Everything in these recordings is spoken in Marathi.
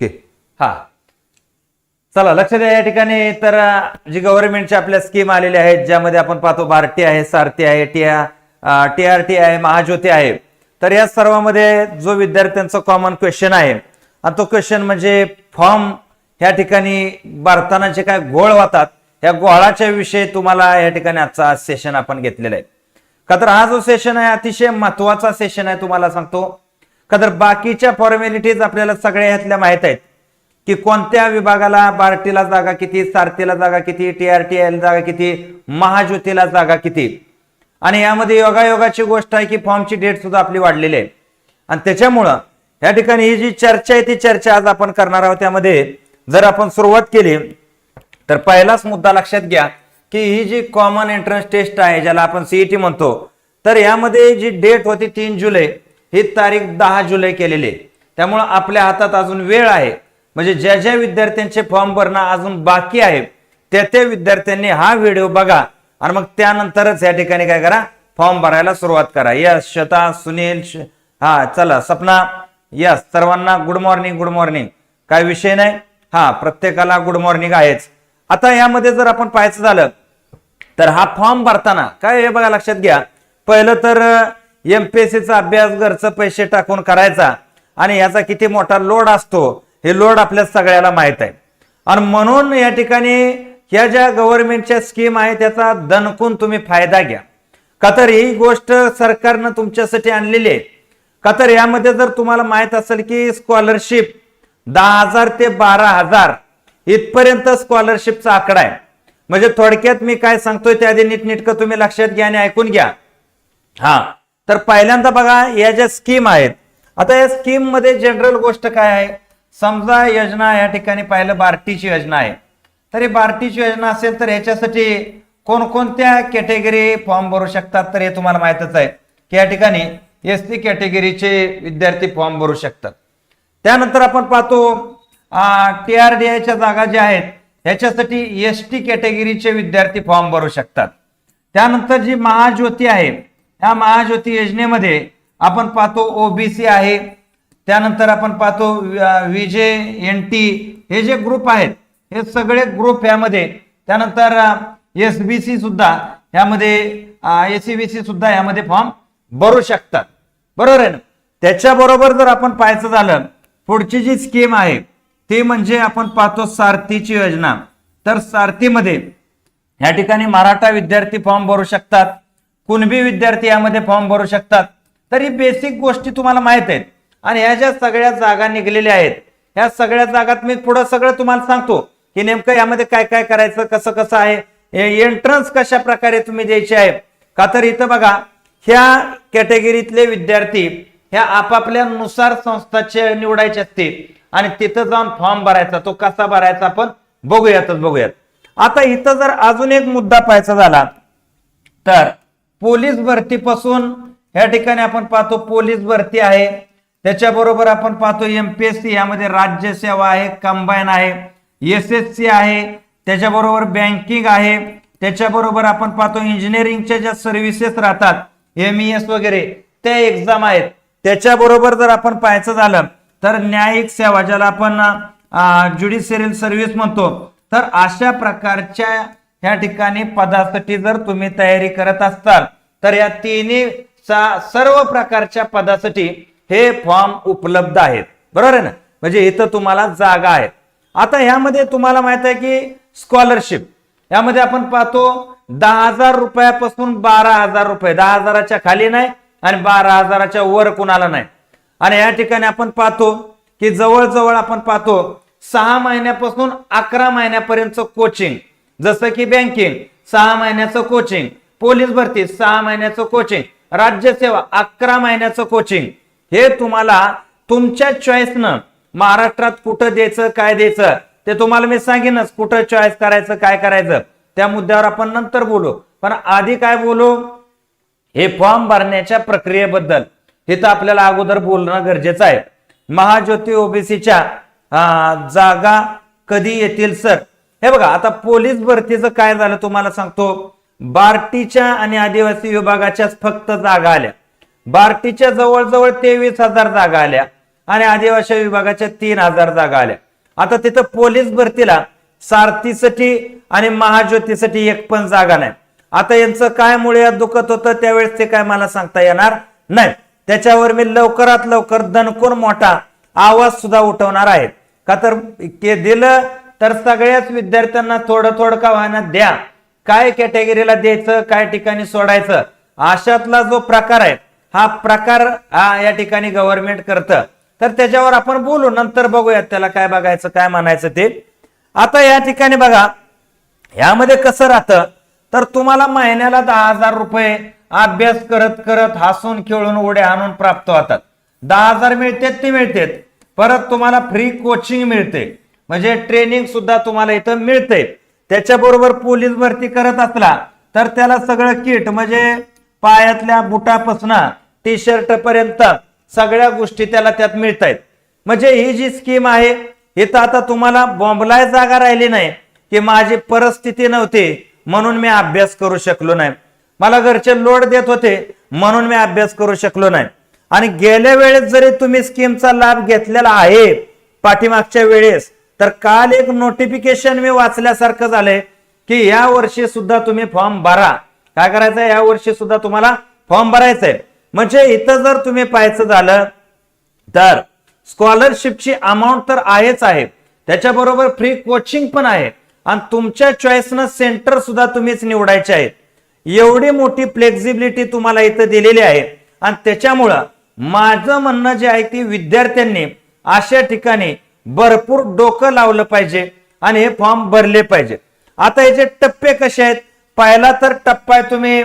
ओके. हा. चला लक्ष द्या या ठिकाणी. तर जी गव्हर्नमेंटच्या आपल्या स्कीम आलेल्या आहेत ज्यामध्ये आपण पाहतो बार्टी आहे सारथी आहे टी टी आर टी आहे महाज्योती आहे. तर या सर्वांमध्ये जो विद्यार्थ्यांचा कॉमन क्वेश्चन आहे आणि तो क्वेश्चन म्हणजे फॉर्म ह्या ठिकाणी भारताना जे काय गोळ होतात या गोळाच्या विषयी तुम्हाला या ठिकाणी आजचा सेशन आपण घेतलेला आहे. का तर हा जो सेशन आहे अतिशय महत्त्वाचा सेशन आहे तुम्हाला सांगतो. का तर बाकीच्या फॉर्मॅलिटीज आपल्याला सगळ्या ह्यातल्या माहीत आहेत. की कोणत्या विभागाला बार्टीला जागा किती सारथीला जागा किती टीआरटीएल जागा किती महाज्योतीला जागा किती? आणि यामध्ये योगायोगाची गोष्ट आहे की फॉर्मची डेट सुद्धा आपली वाढलेली आहे. आणि त्याच्यामुळं या ठिकाणी ही जी चर्चा आहे ती चर्चा आज आपण करणार आहोत. त्यामध्ये जर आपण सुरुवात केली तर पहिलाच मुद्दा लक्षात घ्या की ही जी कॉमन एंट्रन्स टेस्ट आहे ज्याला आपण सीईटी म्हणतो तर यामध्ये जी डेट होती तीन जुलै ही तारीख दहा जुलै केलेली आहे. त्यामुळं आपल्या हातात अजून वेळ आहे. म्हणजे ज्या ज्या विद्यार्थ्यांचे फॉर्म भरणं अजून बाकी आहे त्या त्या विद्यार्थ्यांनी हा व्हिडिओ बघा आणि मग त्यानंतरच या ठिकाणी काय करा फॉर्म भरायला सुरुवात करा. यस श्वेता सुनील हा चला सपना यस सर्वांना गुड मॉर्निंग गुड मॉर्निंग काय विषय नाही? हा प्रत्येकाला गुड मॉर्निंग आहेच. आता यामध्ये जर आपण पाहायचं झालं तर हा फॉर्म भरताना काय हे बघा लक्षात घ्या. पहिलं तर एमपीएससीचा अभ्यास घरचं पैसे टाकून करायचा आणि याचा किती मोठा लोड असतो हे लोड आपल्या सगळ्याला माहीत आहे. आणि म्हणून या ठिकाणी ह्या ज्या गव्हर्नमेंटच्या स्कीम आहे त्याचा दणकून तुम्ही फायदा घ्या. का तर ही गोष्ट सरकारनं तुमच्यासाठी आणलेली आहे. का तर यामध्ये जर तुम्हाला माहीत असेल की स्कॉलरशिप दहा हजार ते बारा हजार इथपर्यंत स्कॉलरशिपचा आकडा आहे. म्हणजे थोडक्यात मी काय सांगतोय त्या आधी नीटनेटकं तुम्ही लक्षात घ्या आणि ऐकून घ्या. हा. तर पहिल्यांदा बघा या ज्या स्कीम आहेत आता या स्कीममध्ये जनरल गोष्ट काय आहे? समजा योजना या ठिकाणी पाहिलं बार्टीची योजना आहे. तर ही बार्टीची योजना असेल तर ह्याच्यासाठी कोणकोणत्या कॅटेगरी फॉर्म भरू शकतात? तर हे तुम्हाला माहितच आहे. की या ठिकाणी एस टी कॅटेगरीचे विद्यार्थी फॉर्म भरू शकतात. त्यानंतर आपण पाहतो टी आर डी आयच्या जागा ज्या आहेत याच्यासाठी एस टी कॅटेगरीचे विद्यार्थी फॉर्म भरू शकतात. त्यानंतर जी महाज्योती आहे या महाज्योती योजनेमध्ये आपण पाहतो ओबीसी आहे. त्यानंतर आपण पाहतो विजे एन टी हे जे ग्रुप आहेत हे सगळे ग्रुप यामध्ये त्यानंतर एस बी सी सुद्धा यामध्ये एस सी बी सी सुद्धा यामध्ये फॉर्म भरू शकतात. बरोबर आहे ना? त्याच्याबरोबर जर आपण पाहायचं झालं पुढची जी स्कीम आहे ती म्हणजे आपण पाहतो सारथीची योजना. तर सारथीमध्ये या ठिकाणी मराठा विद्यार्थी फॉर्म भरू शकतात. कुणबी विद्यार्थी यामध्ये फॉर्म भरू शकतात. तर ही बेसिक गोष्टी तुम्हाला माहीत आहेत. आणि ह्या ज्या सगळ्या जागा निघलेल्या आहेत ह्या सगळ्या जागात मी पुढं सगळं तुम्हाला सांगतो की नेमकं यामध्ये काय काय करायचं कसं कसं आहे एंट्रन्स कशा प्रकारे तुम्ही द्यायचे आहे का तर इथं बघा ह्या कॅटेगरीतले विद्यार्थी ह्या आपापल्यानुसार संस्थाचे निवडायचे असते. आणि तिथं जाऊन फॉर्म भरायचा तो कसा भरायचा आपण बघूयातच बघूयात. आता इथं जर अजून एक मुद्दा पाहायचा झाला तर पोलीस भरतीपासून या ठिकाणी आपण पाहतो पोलीस भरती आहे. त्याच्याबरोबर आपण पाहतो एमपीएससी यामध्ये राज्य सेवा आहे कंबाईन आहे एस एस सी आहे त्याच्याबरोबर बँकिंग आहे त्याच्याबरोबर आपण पाहतो इंजिनिअरिंगच्या ज्या सर्व्हिसेस राहतात एम ई एस वगैरे त्या एक्झाम आहेत. त्याच्याबरोबर जर आपण पाहायचं झालं तर न्यायिक सेवा ज्याला आपण ज्युडिशियल सर्व्हिस म्हणतो तर अशा प्रकारच्या या ठिकाणी पदासाठी जर तुम्ही तयारी करत असताल तर या तिन्ही सर्व प्रकारच्या पदासाठी हे फॉर्म उपलब्ध आहेत. बरोबर आहे ना? म्हणजे इथं तुम्हाला जागा आहेत. आता ह्यामध्ये तुम्हाला माहीत आहे की स्कॉलरशिप यामध्ये आपण पाहतो दहा हजार रुपयापासून बारा हजार रुपये. दहा हजाराच्या खाली नाही आणि बारा हजाराच्या वर कुणाला नाही. आणि या ठिकाणी आपण पाहतो की जवळजवळ आपण पाहतो सहा महिन्यापासून अकरा महिन्यापर्यंत कोचिंग जसं की बँकिंग सहा महिन्याचं कोचिंग पोलीस भरती सहा महिन्याचं कोचिंग राज्यसेवा अकरा महिन्याचं कोचिंग हे तुम्हाला तुमच्या चॉईसनं महाराष्ट्रात कुठं द्यायचं काय द्यायचं ते तुम्हाला मी सांगेनच कुठं चॉईस करायचं काय करायचं. त्या मुद्द्यावर आपण नंतर बोलू. पण आधी काय बोलू? हे फॉर्म भरण्याच्या प्रक्रियेबद्दल. हे तर आपल्याला अगोदर बोलणं गरजेचं आहे. महाज्योती ओबीसीच्या जागा कधी येतील सर? हे बघा आता पोलीस भरतीचं काय झालं तुम्हाला सांगतो. बार्टीच्या आणि आदिवासी विभागाच्याच फक्त जागा आल्या. बार्टीच्या जवळजवळ तेवीस हजार जागा आल्या आणि आदिवासी विभागाच्या तीन हजार जागा आल्या. आता तिथं पोलीस भरतीला सारथीसाठी आणि महाज्योतीसाठी एक पण जागा नाही. आता यांचं काय मुळे दुखत होतं त्यावेळेस ते काय मला सांगता येणार नाही. त्याच्यावर मी लवकरात लवकर दणकून मोठा आवाज सुद्धा उठवणार आहे. का तर दिलं तर सगळ्याच विद्यार्थ्यांना थोडं थोडं का व्हायना द्या. काय कॅटेगरीला द्यायचं काय ठिकाणी सोडायचं अशातला जो प्रकार आहे हा प्रकार हा या ठिकाणी गव्हर्नमेंट करतं. तर त्याच्यावर आपण बोलू नंतर बघूयात त्याला काय बघायचं काय म्हणायचं ते. आता या ठिकाणी बघा यामध्ये कसं राहतं? तर तुम्हाला महिन्याला दहा हजार रुपये अभ्यास करत करत हसून खेळून उड्या आणून प्राप्त होतात. दहा हजार मिळतात ते मिळतात. परत तुम्हाला फ्री कोचिंग मिळते. म्हणजे ट्रेनिंग सुद्धा तुम्हाला इथं मिळते त्याच्याबरोबर पोलीस भरती करत असला तर त्याला सगळं किट म्हणजे पायातल्या बुटापासून टी शर्ट पर्यंत सगळ्या गोष्टी त्याला त्यात मिळत आहेत म्हणजे ही जी स्कीम आहे इथं आता तुम्हाला बॉम्बलाय जागा राहिली नाही की माझी परिस्थिती नव्हती म्हणून मी अभ्यास करू शकलो नाही. मला घरचे लोड देत होते म्हणून मी अभ्यास करू शकलो नाही. आणि गेल्या वेळेस जरी तुम्ही स्कीमचा लाभ घेतलेला आहे पाठीमागच्या वेळेस तर काल एक नोटिफिकेशन मी वाचल्यासारखं झालंय की या वर्षी सुद्धा तुम्ही फॉर्म भरा. काय करायचं या वर्षी सुद्धा तुम्हाला फॉर्म भरायचंय. म्हणजे इथं जर तुम्ही पाहायचं झालं तर स्कॉलरशिपची अमाऊंट तर आहेच आहे. त्याच्याबरोबर फ्री कोचिंग पण आहे. आणि तुमच्या चॉईसनं सेंटर सुद्धा तुम्हीच निवडायचे आहेत. एवढी मोठी फ्लेक्झिबिलिटी तुम्हाला इथं दिलेली आहे. आणि त्याच्यामुळं माझं म्हणणं जे आहे की विद्यार्थ्यांनी अशा ठिकाणी भरपूर डोकं लावलं पाहिजे आणि हे फॉर्म भरले पाहिजे. आता याचे टप्पे कसे आहेत? पहिला तर टप्पा आहे तुम्ही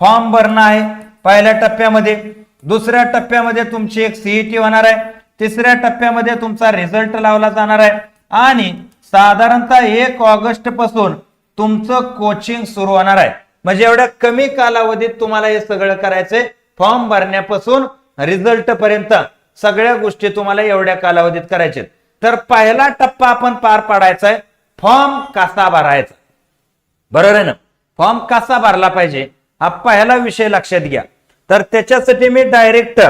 फॉर्म भरणं आहे. पहिल्या टप्प्यामध्ये दुसऱ्या टप्प्यामध्ये तुमची एक सीईटी होणार आहे. तिसऱ्या टप्प्यामध्ये तुमचा रिझल्ट लावला जाणार आहे. आणि साधारणतः एक ऑगस्टपासून तुमचं कोचिंग सुरू होणार आहे. म्हणजे एवढ्या कमी कालावधीत तुम्हाला हे सगळं करायचंय. फॉर्म भरण्यापासून रिझल्ट पर्यंत सगळ्या गोष्टी तुम्हाला एवढ्या कालावधीत करायच्या तर पहिला टप्पा आपण पार पाडायचा आहे फॉर्म कसा भरायचा? बरोबर आहे ना? फॉर्म कसा भरला पाहिजे? हा पहिला विषय लक्षात घ्या. तर त्याच्यासाठी मी डायरेक्ट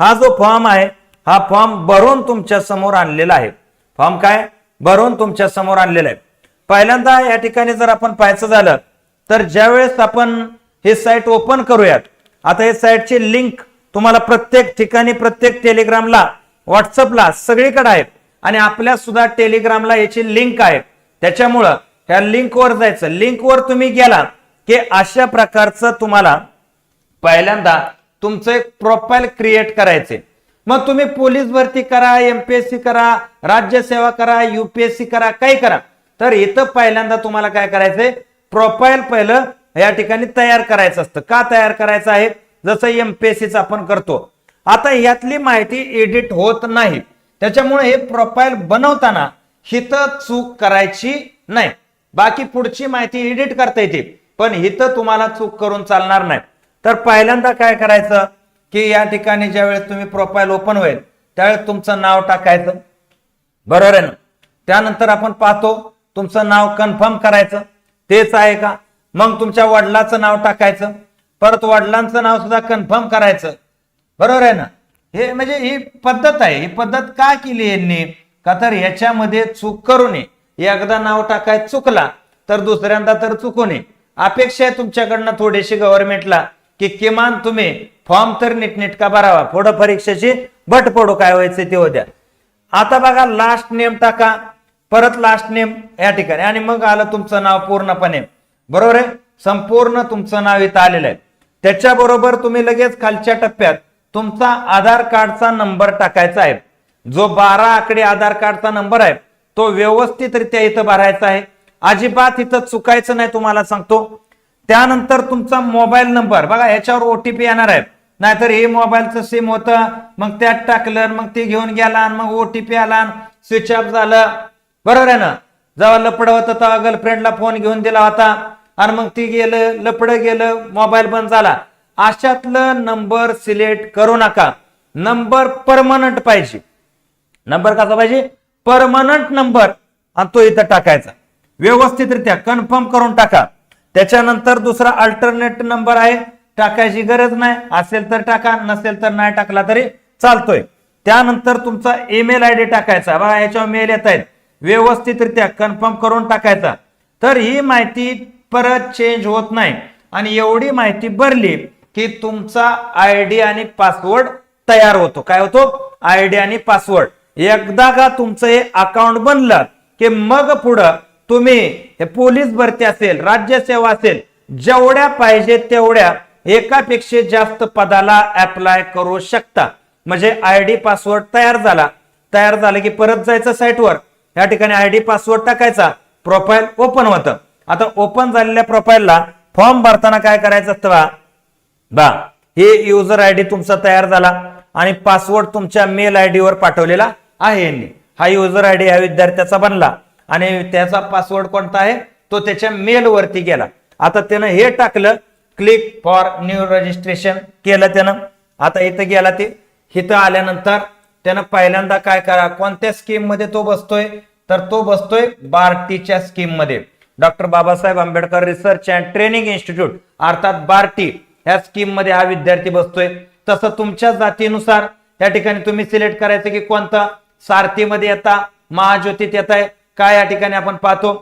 हा जो फॉर्म आहे हा फॉर्म भरून तुमच्यासमोर आणलेला आहे. फॉर्म काय? भरून तुमच्यासमोर आणलेला आहे. पहिल्यांदा या ठिकाणी जर आपण पाहायचं झालं तर ज्यावेळेस आपण हे साईट ओपन करूयात आता हे साईटची लिंक तुम्हाला प्रत्येक ठिकाणी प्रत्येक टेलिग्रामला व्हॉट्सअपला सगळीकडे आहे आणि आपल्या सुद्धा टेलिग्रामला याची लिंक आहे. त्याच्यामुळं त्या लिंकवर जायचं. लिंकवर तुम्ही गेला की अशा प्रकारचं तुम्हाला पहिल्यांदा तुमचं एक प्रोफाईल क्रिएट करायचे मग तुम्ही पोलीस भरती करा एमपीएससी करा राज्यसेवा करा युपीएससी करा काही करा. तर इथं पहिल्यांदा तुम्हाला काय करायचंय? प्रोफाईल पहिलं या ठिकाणी तयार करायचं असतं. का तयार करायचं आहे? जसं एमपीएससीचं आपण करतो. आता यातली माहिती एडिट होत नाही. त्याच्यामुळे हे प्रोफाईल बनवताना हिथं चूक करायची नाही. बाकी पुढची माहिती एडिट करता येते. पण हिथं तुम्हाला चूक करून चालणार नाही. तर पहिल्यांदा काय करायचं? की या ठिकाणी ज्यावेळेस तुम्ही प्रोफाईल ओपन होईल त्यावेळेस तुमचं नाव टाकायचं. बरोबर आहे ना? त्यानंतर आपण पाहतो तुमचं नाव कन्फर्म करायचं. तेच आहे का? मग तुमच्या वडिलाचं नाव टाकायचं. परत वडिलांचं नाव सुद्धा कन्फर्म करायचं. बरोबर आहे ना? हे म्हणजे ही पद्धत आहे. ही पद्धत का केली यांनी? का तर याच्यामध्ये चूक करू नये. एकदा नाव टाकाय चुकला तर दुसऱ्यांदा तर चुकू नये. अपेक्षा आहे तुमच्याकडनं थोडीशी गव्हर्नमेंटला की किमान तुम्ही फॉर्म तर नीटनेटका भरावा. पुढं परीक्षेची भट पडू काय व्हायचं ते होत्या आता बघा लास्ट नेम टाका. परत लास्ट नेम या ठिकाणी. आणि मग आलं तुमचं नाव पूर्णपणे. बरोबर आहे? संपूर्ण तुमचं नाव इथं आलेलं आहे. त्याच्याबरोबर तुम्ही लगेच खालच्या टप्प्यात तुमचा आधार कार्डचा नंबर टाकायचा आहे. जो बारा आकडे आधार कार्डचा नंबर आहे तो व्यवस्थितरित्या इथं भरायचा आहे. अजिबात इथं चुकायचं नाही तुम्हाला सांगतो. त्यानंतर तुमचा मोबाईल नंबर बघा याच्यावर ओटीपी येणार आहे. नाहीतर हे मोबाईलचं सिम होतं मग त्यात टाकलं मग ते घेऊन गेला आणि मग ओटीपी आला स्विच ऑफ झालं. बरोबर आहे ना? जेव्हा लपड होतं तेव्हा गर्लफ्रेंडला फोन घेऊन दिला होता आणि मग ती गेलं लपड गेलं मोबाईल बंद झाला. अशातलं नंबर सिलेक्ट करू नका. नंबर परमनंट पाहिजे. नंबर कसा पाहिजे? Permanent number. आणि तो इथं टाकायचा. व्यवस्थितरित्या कन्फर्म करून टाका. त्याच्यानंतर दुसरा अल्टरनेट नंबर आहे. टाकायची गरज नाही. असेल तर टाका नसेल तर नाही टाकला तरी चालतोय. त्यानंतर तुमचा ईमेल आय डी टाकायचा. बघा याच्यावर मेल येत आहेत. व्यवस्थितरित्या कन्फर्म करून टाकायचा. तर ही माहिती परत चेंज होत नाही. आणि एवढी माहिती भरली की तुमचा आय डी आणि पासवर्ड तयार होतो. काय होतो? आय डी आणि पासवर्ड. एकदा का तुमचं हे अकाउंट बनलं की मग पुढं तुम्ही हे पोलीस भरती असेल राज्य सेवा असेल जेवढ्या पाहिजे तेवढ्या एकापेक्षा जास्त पदाला अप्लाय करू शकता. म्हणजे आय डी पासवर्ड तयार झाला. तयार झालं की परत जायचं साईटवर. या ठिकाणी आय डी पासवर्ड टाकायचा. प्रोफाईल ओपन होतं. आता ओपन झालेल्या प्रोफाईलला फॉर्म भरताना काय करायचं असतं बा हे युजर आय डी तुमचा तयार झाला आणि पासवर्ड तुमच्या मेल आय वर पाठवलेला आहे यांनी. हा युजर आय डी या विद्यार्थ्याचा बनला आणि त्याचा पासवर्ड कोणता आहे? तो त्याच्या मेल वरती गेला. आता त्यानं हे टाकलं क्लिक फॉर न्यू रजिस्ट्रेशन केलं त्यानं. आता इथं गेला ते. इथं आल्यानंतर त्यानं पहिल्यांदा काय करा कोणत्या स्कीममध्ये तो बसतोय? तर तो बसतोय बार्टीच्या स्कीममध्ये. Doctor Babasaheb Ambedkar research and training institute अर्थात बार्टी. ह्या स्कीममध्ये हा विद्यार्थी बसतोय. तसं तुमच्या जातीनुसार त्या ठिकाणी तुम्ही सिलेक्ट करायचं की कोणतं सारथीमध्ये येता महाज्योतीत येत आहे काय या ठिकाणी आपण पाहतो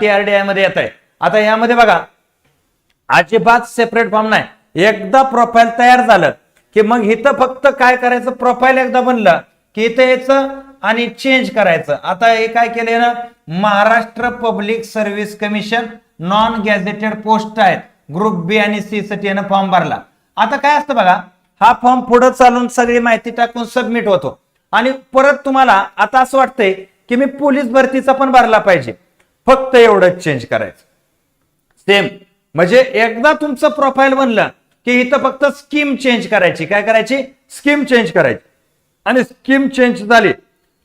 टीआरडीआयमध्ये येत आहे आता यामध्ये बघा अजिबात सेपरेट फॉर्म नाही. एकदा प्रोफाईल तयार झालं की मग इथं फक्त काय करायचं? प्रोफाईल एकदा बनलं की इथं यायचं आणि चेंज करायचं. आता हे काय केलंय ना Maharashtra public service commission non gazetted post आहेत. ग्रुप बी आणि सी साठी यानं फॉर्म भरला. आता काय असतं बघा हा फॉर्म पुढे चालून सगळी माहिती टाकून सबमिट होतो. आणि परत तुम्हाला आता असं वाटतंय की मी पोलीस भरतीचा पण भरला पाहिजे. फक्त एवढंच चेंज करायचं. सेम म्हणजे एकदा तुमचं प्रोफाईल बनलं की इथं फक्त स्कीम चेंज करायची. काय करायची? स्कीम चेंज करायची. आणि स्कीम चेंज झाली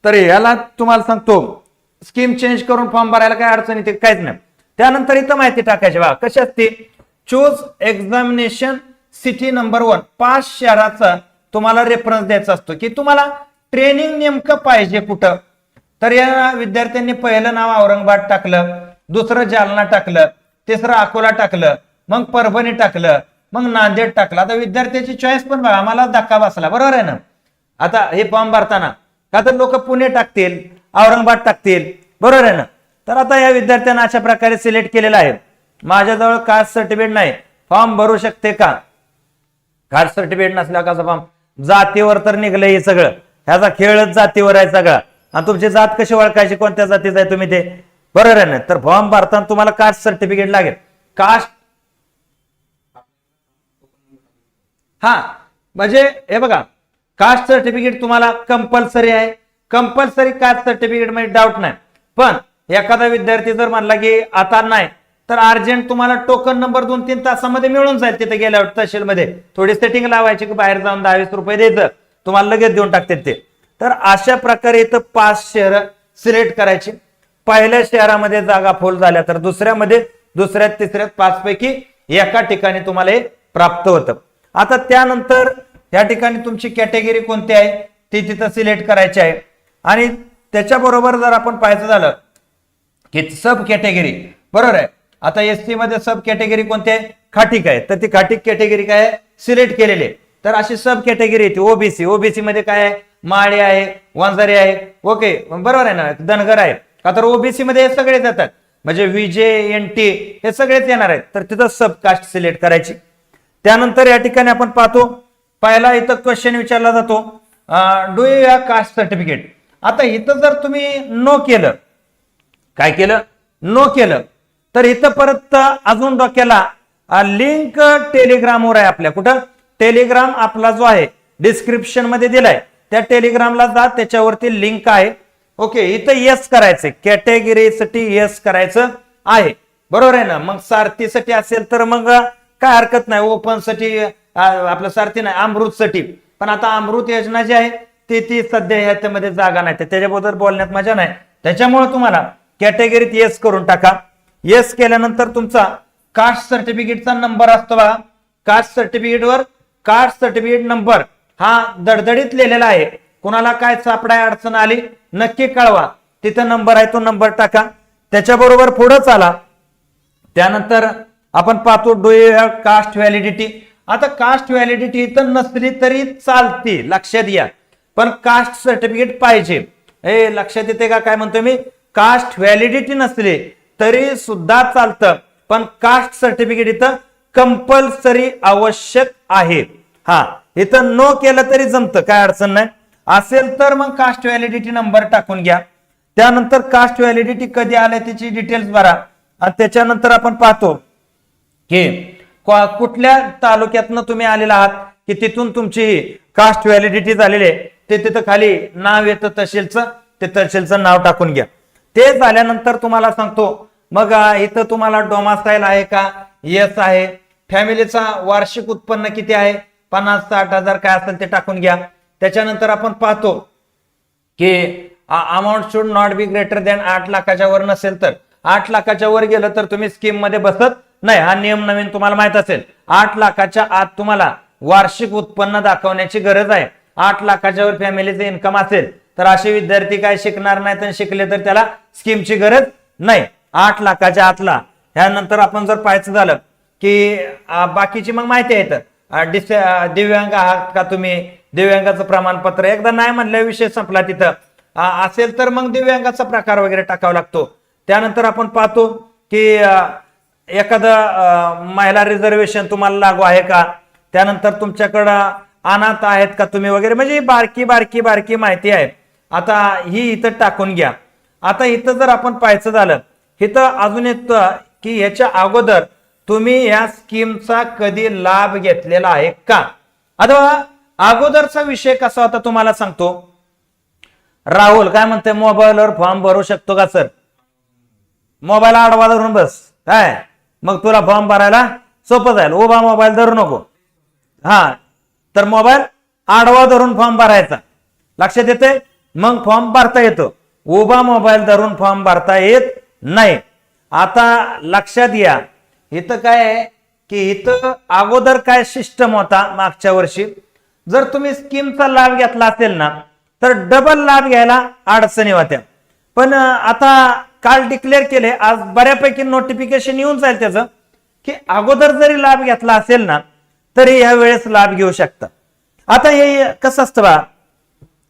तर याला तुम्हाला सांगतो स्कीम चेंज करून फॉर्म भरायला काय अडचण येते काहीच नाही. त्यानंतर इथं माहिती टाकायची बा कशी असते? Choose examination city number one पाच शहराचा तुम्हाला रेफरन्स द्यायचा असतो. की तुम्हाला ट्रेनिंग नेमकं पाहिजे कुठं? तर या विद्यार्थ्यांनी पहिलं नाव औरंगाबाद टाकलं दुसरं जालना टाकलं तिसरं अकोला टाकलं मग परभणी टाकलं मग नांदेड टाकलं. आता विद्यार्थ्याची चॉईस पण बघा आम्हाला धक्का बसला. बरोबर आहे ना? आता हे फॉर्म भरताना का तर लोक पुणे टाकतील औरंगाबाद टाकतील. बरोबर आहे ना? तर आता या विद्यार्थ्यांना अशा प्रकारे सिलेक्ट केलेलं आहे. माझ्याजवळ कास्ट सर्टिफिकेट नाही. फॉर्म भरू शकते का? कास्ट सर्टिफिकेट नसल्यावर कसं फॉर्म जातीवर तर निघलं हे सगळं. ह्याचा खेळच जातीवर आहे सगळा. आणि तुमची जात कशी ओळखायची? कोणत्या जातीचं आहे तुम्ही ते? बरोबर आहे ना? तर फॉर्म भरताना तुम्हाला कास्ट सर्टिफिकेट लागेल. कास्ट हा म्हणजे हे बघा. कास्ट सर्टिफिकेट तुम्हाला कंपल्सरी आहे. कंपल्सरी कास्ट सर्टिफिकेटमध्ये डाऊट नाही. पण एखादा विद्यार्थी जर म्हणला की आता नाही तर अर्जंट तुम्हाला टोकन नंबर दोन तीन तासामध्ये मिळून जाईल तिथे गेल्यावर तहसीलमध्ये. थोडी सेटिंग लावायची की बाहेर जाऊन दहावीस रुपये द्यायचं. तुम्हाला लगेच देऊन टाकतात ते. तर अशा प्रकारे इथं पाच शहर सिलेक्ट करायची. पहिल्या शहरामध्ये जागा फुल झाल्या तर दुसऱ्यामध्ये दुसऱ्यात तिसऱ्यात पाच पैकी एका ठिकाणी तुम्हाला हे प्राप्त होतं. आता त्यानंतर या ठिकाणी तुमची कॅटेगरी कोणती आहे? ती तिथं सिलेक्ट करायची आहे. आणि त्याच्याबरोबर जर आपण पाहायचं झालं की सब कॅटेगरी बरोबर आहे? आता एस टी मध्ये सब कॅटेगरी कोणते? आहे खाटीक आहे. तर ती खाटीक कॅटेगरी काय आहे? सिलेक्ट केलेली आहे. तर अशी सब कॅटेगरी येते ओबीसी ओबीसी मध्ये काय आहे? माळे आहे वंजारी आहे. ओके बरोबर आहे ना? धनगर आहे. का तर ओबीसी मध्ये हे सगळेच येतात. म्हणजे विजे एन टी हे सगळेच येणार आहेत. तर तिथं सब कास्ट सिलेक्ट करायची. त्यानंतर या ठिकाणी आपण पाहतो. पहिला इथं क्वेश्चन विचारला जातो. Do you have caste certificate आता इथं जर तुम्ही नो केलं. काय केलं? नो केलं. तर इथं परत अजून डोक्याला लिंक टेलिग्रामवर आहे आपल्या. कुठं? टेलिग्राम आपला जो आहे डिस्क्रिप्शनमध्ये दिलाय. त्या टेलिग्रामला जा त्याच्यावरती लिंक आहे. ओके इथं येस करायचं कॅटेगरीसाठी येस करायचं आहे. बरोबर आहे ना? मग सारथीसाठी असेल तर मग काय हरकत नाही. ओपनसाठी आपलं सारथी नाही अमृत साठी पण आता अमृत योजना जी आहे ती ती सध्या ह्याच्यामध्ये जागा नाही. तर त्याच्याबद्दल बोलण्यात मजा नाही. त्याच्यामुळे तुम्हाला कॅटेगरीत येस करून टाका. येस केल्यानंतर तुमचा कास्ट सर्टिफिकेटचा नंबर असतो बघा. कास्ट सर्टिफिकेटवर कास्ट सर्टिफिकेट नंबर हा दडदडीत लिहिलेला आहे. कुणाला काय सापडाय अडचण आली नक्की कळवा. तिथं नंबर आहे तो नंबर टाका. त्याच्याबरोबर पुढं चाला. त्यानंतर आपण पाहतो do you have caste validity आता कास्ट व्हॅलिडिटी इथं नसली तरी चालते लक्षात घ्या. पण कास्ट सर्टिफिकेट पाहिजे. हे लक्षात येते का? काय म्हणतोय मी? कास्ट व्हॅलिडिटी नसली. तरी सुद्धा चालतं. पण कास्ट सर्टिफिकेट इथं कंपल्सरी आवश्यक आहे. हा इथं नो केलं तरी जमतं काय अडचण नाही. असेल तर मग कास्ट व्हॅलिडिटी नंबर टाकून घ्या. त्यानंतर कास्ट व्हॅलिडिटी कधी आल्या त्याची डिटेल्स भरा. आणि त्याच्यानंतर आपण पाहतो की कुठल्या तालुक्यातनं तुम्ही आलेला आहात की तिथून तुमची कास्ट व्हॅलिडिटी झालेली आहे ते तिथं खाली नाव येतं तहसीलचं ते तहसीलचं नाव टाकून घ्या. ते झाल्यानंतर तुम्हाला सांगतो मग इथं तुम्हाला डोमासाईल आहे का? येस आहे. फॅमिलीचा वार्षिक उत्पन्न किती आहे? पन्नास साठ हजार काय असेल ते टाकून घ्या. त्याच्यानंतर आपण पाहतो की amount should not be greater than आठ लाखाच्या वर नसेल तर. आठ लाखाच्या वर गेलं तर तुम्ही स्कीममध्ये बसत नाही. हा नियम नवीन तुम्हाला माहीत असेल. आठ लाखाच्या आत तुम्हाला वार्षिक उत्पन्न दाखवण्याची गरज आहे. आठ लाखाच्या वर फॅमिलीचे इन्कम असेल तर असे विद्यार्थी काय शिकणार नाहीत आणि शिकले तर त्याला स्कीमची गरज नाही. आठ लाखाच्या आतला. ह्यानंतर आपण जर पाहायचं झालं की बाकीची मग माहिती आहे डिस दिव्यांग आहात का तुम्ही? दिव्यांगाचं प्रमाणपत्र एकदा नाही म्हणल्या विषय संपला तिथं. असेल तर मग दिव्यांगाचा प्रकार वगैरे टाकावा लागतो. त्यानंतर आपण पाहतो की एखादं महिला रिझर्वेशन तुम्हाला लागू आहे का? त्यानंतर तुमच्याकडं अनाथ आहेत का तुम्ही वगैरे? म्हणजे बारकी बारकी बारकी माहिती आहे. आता ही इथं टाकून घ्या. आता इथं जर आपण पाहायचं झालं इथं अजून एक की ह्याच्या अगोदर तुम्ही या स्कीमचा कधी लाभ घेतलेला आहे का? अथवा अगोदरचा विषय कसा होता तुम्हाला सांगतो. राहुल काय म्हणते मोबाईलवर फॉर्म भरू शकतो का सर? मोबाईल आडवा धरून बस. काय? मग तुला फॉर्म भरायला सोपं जाईल. उभा मोबाईल धरू नको. हा तर मोबाईल आडवा धरून फॉर्म भरायचा. लक्षात येते मग फॉर्म भरता येतो. उभा मोबाईल धरून फॉर्म भरता येत नाही. आता लक्षात या इथं काय आहे की इथं अगोदर काय सिस्टम होता मागच्या वर्षी? जर तुम्ही स्कीमचा लाभ घेतला असेल ना तर डबल लाभ घ्यायला अडचणी होत्या. पण आता काल डिक्लेअर केले आज बऱ्यापैकी नोटिफिकेशन येऊन जाईल त्याचं की अगोदर जरी लाभ घेतला असेल ना तरी या वेळेस लाभ घेऊ शकता. आता हे कसं असतं बा?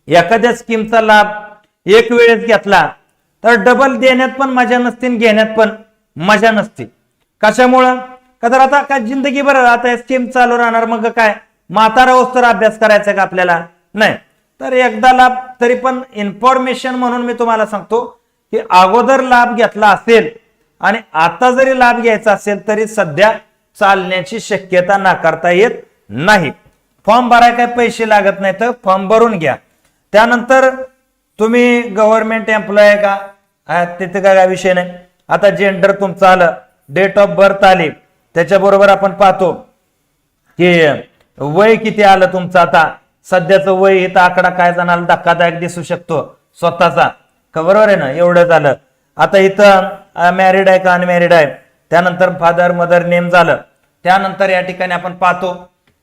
एखाद्या स्कीमचा लाभ एक वेळेस घेतला तर डबल देण्यात पण मजा नसते आणि घेण्यात पण मजा नसते. कशामुळं? का तर आता काय जिंदगी बरं आता स्कीम चालू राहणार मग काय? म्हातारा तर अभ्यास करायचा का आपल्याला? नाही. तर एकदा लाभ तरी पण इन्फॉर्मेशन म्हणून मी तुम्हाला सांगतो की अगोदर लाभ घेतला असेल आणि आता जरी लाभ घ्यायचा असेल तरी सध्या चालण्याची शक्यता नाकारता येत नाही. फॉर्म भराय काय पैसे लागत नाही तर फॉर्म भरून घ्या. त्यानंतर तुम्ही गव्हर्नमेंट एम्प्लॉय आहे का? तिथं तिथे काय काय विषय नाही. आता जेंडर तुमचं आलं. डेट ऑफ बर्थ आली. त्याच्याबरोबर आपण पाहतो की वय किती आलं तुमचं आता? सध्याचं वय इथं आकडा काय जणाला धक्कादायक दिसू शकतो. स्वतःचा. का बरोबर आहे ना? एवढं झालं. आता इथं मॅरिड आहे का अनमॅरिड आहे? त्यानंतर फादर मदर नेम झालं. त्यानंतर या ठिकाणी आपण पाहतो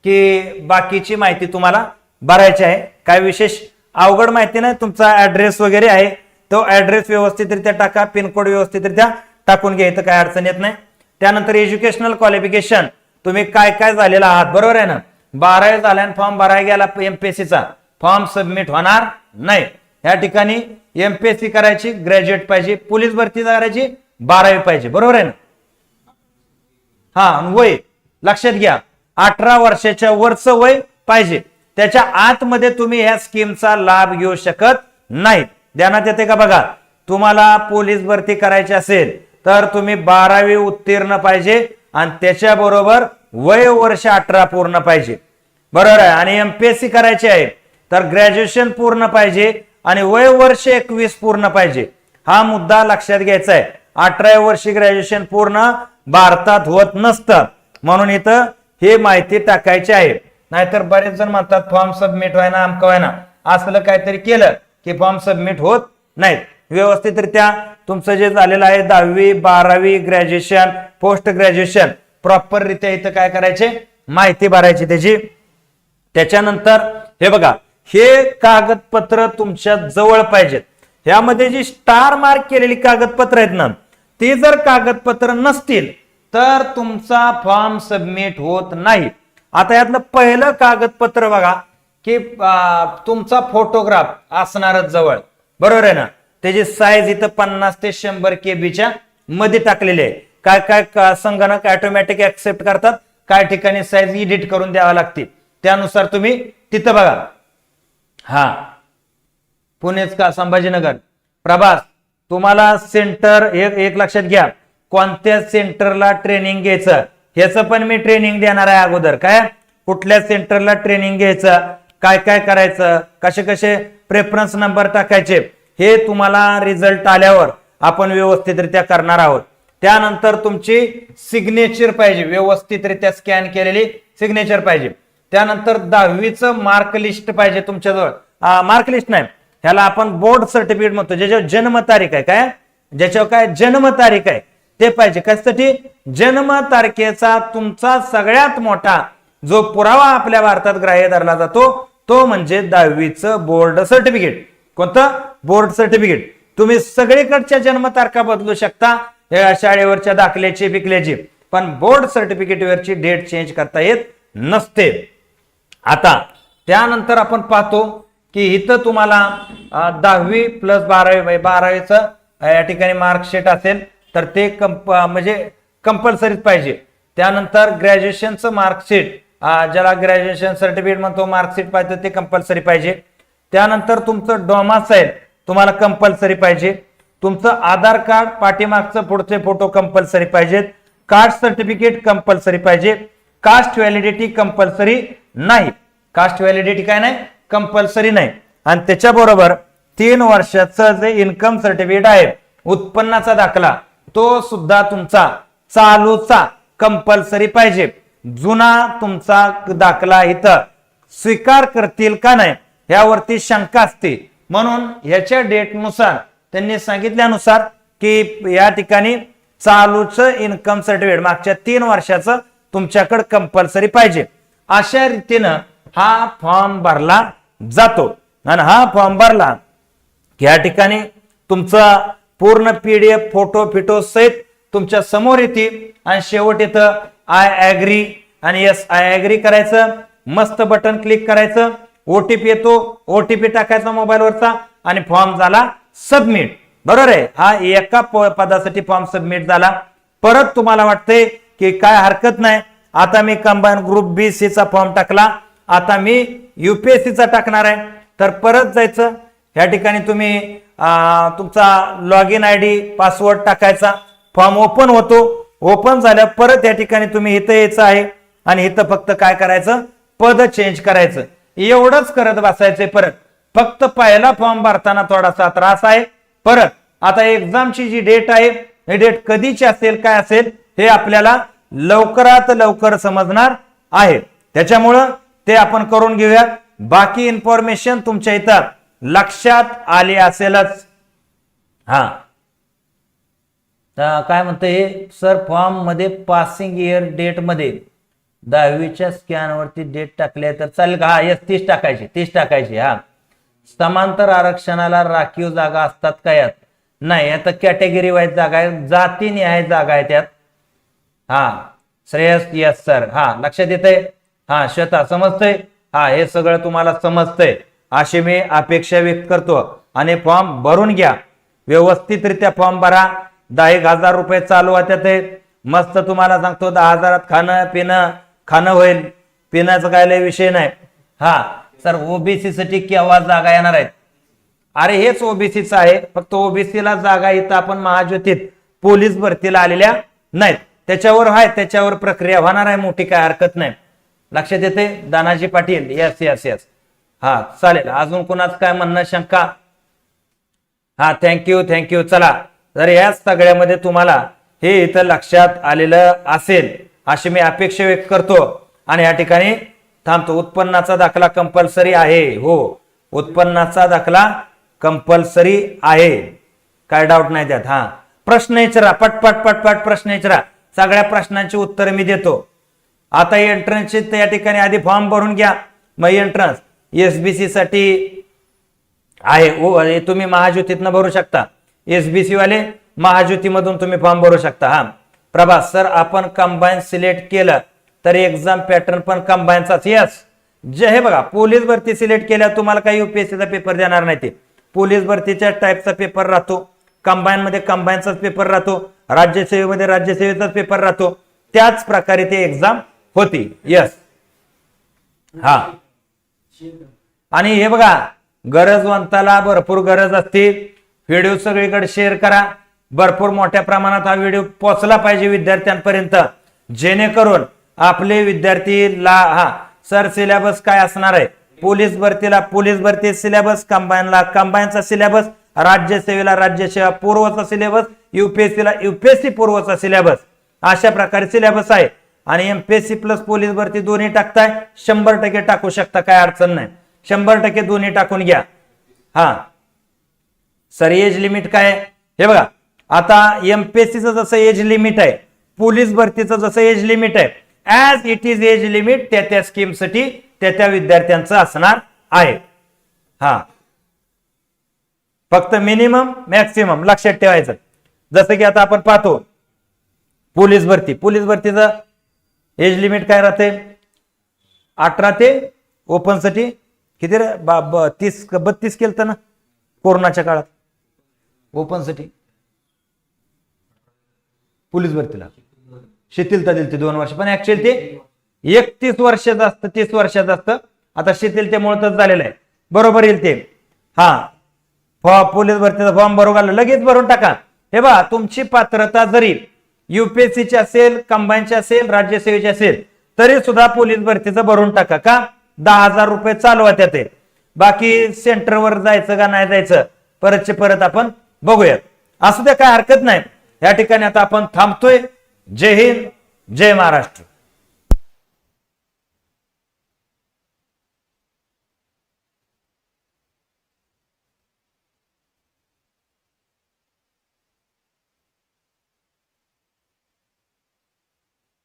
की बाकीची माहिती तुम्हाला भरायची आहे. काय विशेष? अवघड माहिती नाही तुमचा ऍड्रेस वगैरे आहे. तो ऍड्रेस व्यवस्थितरित्या टाका पिनकोड व्यवस्थितरित्या टाकून घ्या इथं काय अडचण येत नाही. त्यानंतर एज्युकेशनल क्वालिफिकेशन तुम्ही काय काय झालेला आहात? बरोबर आहे ना? बारावी झाल्यान फॉर्म भरायला गेला एमपीएससीचा फॉर्म सबमिट होणार नाही. या ठिकाणी एमपीएससी करायची ग्रॅज्युएट पाहिजे पोलीस भरती करायची बारावी पाहिजे. बरोबर आहे ना? हा वय. लक्षात घ्या. अठरा वर्षाच्या वरचं वय पाहिजे. त्याच्या आतमध्ये तुम्ही ह्या स्कीमचा लाभ घेऊ शकत नाहीत. ध्यानात येते का बघा? तुम्हाला पोलीस भरती करायची असेल तर तुम्ही बारावी उत्तीर्ण पाहिजे आणि त्याच्याबरोबर वय वर्ष अठरा पूर्ण पाहिजे. बरोबर आहे? आणि एमपीएससी करायची आहे तर ग्रॅज्युएशन पूर्ण पाहिजे आणि वय वर्ष एकवीस पूर्ण पाहिजे. हा मुद्दा लक्षात घ्यायचा आहे. अठराव्या वर्षी ग्रॅज्युएशन पूर्ण भारतात होत नसतं. म्हणून इथं हे माहिती टाकायची आहे. नाहीतर बरेच जण म्हणतात फॉर्म सबमिट व्हायना आमकं व्हायना. असलं काहीतरी केलं की फॉर्म सबमिट होत नाहीत. व्यवस्थितरित्या तुमचं जे झालेलं आहे दहावी बारावी ग्रॅज्युएशन पोस्ट ग्रॅज्युएशन प्रॉपर रित्या इथं काय करायचे? माहिती भरायची त्याची. त्याच्यानंतर हे बघा हे कागदपत्र तुमच्या जवळ पाहिजेत. ह्यामध्ये जी स्टार मार्क केलेली कागदपत्र आहेत ना ती जर कागदपत्र नसतील तर तुमचा फॉर्म सबमिट होत नाही. आता यातलं पहिलं कागदपत्र बघा की तुमचा फोटोग्राफ असणारच जवळ. बरोबर आहे ना? त्याची साईज इथं पन्नास ते शंभर केबीच्या मध्ये टाकलेली आहे. काय काय संगणक ऑटोमॅटिक ऍक्सेप्ट करतात काय ठिकाणी साईज एडिट करून द्यावा लागते त्यानुसार तुम्ही तिथं बघा. हा. पुणेच का संभाजीनगर. प्रभास तुम्हाला सेंटर एक एक लक्षात घ्या. कोणत्या सेंटरला ट्रेनिंग घ्यायचं? ह्याचं पण मी ट्रेनिंग देणार आहे अगोदर. काय? कुठल्या सेंटरला ट्रेनिंग घ्यायचं? काय काय करायचं? कसे कसे प्रेफरन्स नंबर टाकायचे? हे तुम्हाला रिझल्ट आल्यावर आपण व्यवस्थितरित्या करणार आहोत. त्यानंतर तुमची सिग्नेचर पाहिजे. व्यवस्थितरित्या स्कॅन केलेली सिग्नेचर पाहिजे. त्यानंतर दहावीचं मार्क लिस्ट पाहिजे तुमच्याजवळ. मार्क लिस्ट नाही. ह्याला आपण बोर्ड सर्टिफिकेट म्हणतो. ज्याच्यावर जन्मतारीख आहे. काय? ज्याच्यावर काय? जन्मतारीख आहे. ते पाहिजे. कशासाठी? जन्म तारखेचा तुमचा सगळ्यात मोठा जो पुरावा आपल्या भारतात ग्राह्य धरला जातो तो म्हणजे दहावीचं बोर्ड सर्टिफिकेट. कोणतं? Board certificate. तुम्ही सगळीकडच्या जन्मतारखा बदलू शकता या शाळेवरच्या दाखल्याची बिकल्याची पण बोर्ड सर्टिफिकेटवरची डेट चेंज करता येत नसते. आता त्यानंतर आपण पाहतो की इथं तुम्हाला दहावी प्लस बारावी म्हणजे बारावीचं या ठिकाणी मार्कशीट असेल तर ते कंप म्हणजे कंपल्सरीच पाहिजे. त्यानंतर ग्रॅज्युएशनचं मार्कशीट ज्याला ग्रॅज्युएशन सर्टिफिकेट म्हणतो मार्कशीट पाहिजे ते कंपल्सरी पाहिजे. त्यानंतर तुमचं डोमासाईल तुम्हाला कंपल्सरी पाहिजे. तुमचं आधार कार्ड पाठीमागचं पुढचे फोटो कंपल्सरी पाहिजेत. कास्ट सर्टिफिकेट कंपल्सरी पाहिजे. कास्ट व्हॅलिडिटी कंपल्सरी नाही. कास्ट व्हॅलिडिटी काय नाही? कंपल्सरी नाही. आणि त्याच्याबरोबर तीन वर्षाचं जे इन्कम सर्टिफिकेट आहे उत्पन्नाचा दाखला. तो सुद्धा तुमचा चालूचा कंपल्सरी पाहिजे. जुना तुमचा दाखला इथं स्वीकार करतील का नाही यावरती शंका असते. म्हणून ह्याच्या डेटनुसार त्यांनी सांगितल्यानुसार की या ठिकाणी चालूचं इन्कम सर्टिफिकेट मागच्या तीन वर्षाचं तुमच्याकडे कंपल्सरी पाहिजे. अशा रीतीनं हा फॉर्म भरला जातो. आणि हा फॉर्म भरला या ठिकाणी तुमचा पूर्ण पीडीएफ फोटो फिटो सहित तुमच्यासमोर येतील. आणि शेवट येतं आय ऍग्री आणि यस आय ऍग्री करायचं. मस्त बटन क्लिक करायचं. ओटीपी येतो. ओटीपी टाकायचा मोबाईलवरचा आणि फॉर्म झाला सबमिट बरोबर आहे? हा एका प- पदासाठी फॉर्म सबमिट झाला. परत तुम्हाला वाटतंय की काय हरकत नाही. आता मी कंबाईन ग्रुप बी सी चा फॉर्म टाकला. आता मी युपीएससीचा चा टाकणार आहे. तर परत जायचं. या ठिकाणी तुम्ही तुमचा log in I D password टाकायचा. फॉर्म ओपन होतो. ओपन झाल्या परत या ठिकाणी तुम्ही इथं यायचं आहे. आणि इथं फक्त काय करायचं? पद चेंज करायचं. एवढंच करत बसायचंय परत. फक्त पहिला फॉर्म भरताना थोडासा त्रास आहे. परत आता एक्झामची जी डेट आहे ही डेट कधीची असेल काय असेल हे आपल्याला लवकरात लवकर समजणार आहे. त्याच्यामुळं ते आपण करून घेऊयात. बाकी इन्फॉर्मेशन तुमच्या इथं लक्षात आले असेलच. हा. काय म्हणतं हे? सर फॉर्ममध्ये पासिंग इयर डेटमध्ये दहावीच्या स्कॅनवरती डेट टाकली आहे तर चालेल का? हा यस तीस टाकायची तीस टाकायची हा. समांतर आरक्षणाला राखीव जागा असतात का यात? नाही आता कॅटेगरी वाईज जागा आहे जातीनिहाय जागा आहे त्यात हा श्रेयस यस सर हा लक्षात येतंय? हा श्वेता समजतंय? हा हे सगळं तुम्हाला समजतंय. अशी मी अपेक्षा व्यक्त करतो. आणि फॉर्म भरून घ्या. व्यवस्थितरित्या फॉर्म भरा. दहा एक हजार रुपये चालू होत्या ते मस्त तुम्हाला सांगतो दहा हजारात खाणं पिणं खाणं होईल. पिण्याचा काय लय विषय नाही. हा सर ओबीसी साठी केव्हा जागा येणार आहेत? अरे हेच ओबीसीचं आहे. फक्त ओबीसीला जागा इथं आपण महाज्योतीत पोलीस भरतीला आलेल्या नाहीत. त्याच्यावर आहे त्याच्यावर प्रक्रिया होणार आहे. मोठी काय हरकत नाही. लक्षात येते Danaji Patil yes yes yes हा चालेल. अजून कुणाचं काय म्हणणं शंका? हा थँक्यू थँक्यू चला जर या सगळ्यामध्ये तुम्हाला हे इथं लक्षात आलेलं असेल अशी मी अपेक्षा व्यक्त करतो आणि या ठिकाणी थांबतो. उत्पन्नाचा दाखला कंपल्सरी आहे. हो उत्पन्नाचा दाखला कंपल्सरी आहे. काय डाऊट नाही त्यात हा. प्रश्न विचारा पटपट पटपट प्रश्न विचारा सगळ्या प्रश्नांची उत्तर मी देतो. आता एंट्रन्सची या ठिकाणी आधी फॉर्म भरून घ्या. मग एंट्रन्स एसबीसी साठी आहे. ओ तुम्ही महाज्योतीतनं भरू शकता. एसबीसी वाले महाज्योतीमधून तुम्ही फॉर्म भरू शकता. हा. प्रभास सर आपण कंबाईन सिलेक्ट केलं तर एक्झाम पॅटर्न पण कंबाईनचाच यस जे हे बघा पोलीस भरती सिलेक्ट केल्या तुम्हाला काही युपीएससीचा पेपर देणार नाही ते. पोलीस भरतीच्या टाईपचा पेपर राहतो. कंबाईन मध्ये कंबाईनचाच पेपर राहतो. राज्यसेवेमध्ये राज्यसेवेचाच पेपर राहतो. त्याच प्रकारे ते एक्झाम होती. यस हा. आणि हे बघा गरजवंताला भरपूर गरज असते व्हिडिओ सगळीकडे शेअर करा. भरपूर मोठ्या प्रमाणात हा व्हिडिओ पोहोचला पाहिजे विद्यार्थ्यांपर्यंत. जेणेकरून आपले विद्यार्थी ला हा सर सिलेबस काय असणार आहे? पोलीस भरतीला पोलीस भरती सिलेबस कंबाईनला कंबाईनचा सिलेबस राज्यसेवेला राज्यसेवा पूर्वचा सिलेबस युपीएससीला युपीएससी पूर्वचा सिलेबस अशा प्रकारे सिलेबस आहे. आणि एमपीएससी प्लस पोलीस भरती दोन्ही टाकताय शंभर टक्के टाकू शकता काय अडचण नाही. शंभर टक्के दोन्ही टाकून घ्या. हा. सर एज लिमिट काय हे बघा. आता एमपीएससीचं जसं एज लिमिट आहे पोलीस भरतीचं जसं एज लिमिट आहे as it is age limit त्या त्या स्कीमसाठी त्या त्या विद्यार्थ्यांचं असणार आहे. हा. फक्त मिनिमम मॅक्सिमम लक्षात ठेवायचं. जसं की आता आपण पाहतो पोलीस भरती. पोलीस भरतीचं एज लिमिट काय राहते? अठरा ते ओपनसाठी किती रे बा- ब- तीस बत्तीस केलं ना? कोरोनाच्या काळात. ओपनसाठी पोलीस भरतीला. शिथिलता दिली ते दोन वर्ष. पण ऍक्च्युअली ते एकतीस वर्षाचं असतं तीस वर्षाचं असतं. आता शिथिलतेमुळे तर झालेलं आहे. बरोबर येईल ते. हा. फॉर्म पोलीस भरतीचा फॉर्म भरून आलं. लगेच भरून टाका. हे बा तुमची पात्रता जरी युपीएससीची असेल कंबाईनची असेल राज्यसेवेची असेल तरी सुद्धा पोलीस भरतीचं भरून टाका का? दहा हजार रुपये चालू आहे त्यात बाकी सेंटरवर जायचं का नाही जायचं परतचे परत आपण बघूयात. असू द्या काय हरकत नाही. या ठिकाणी आता आपण थांबतोय. जय हिंद जय महाराष्ट्र.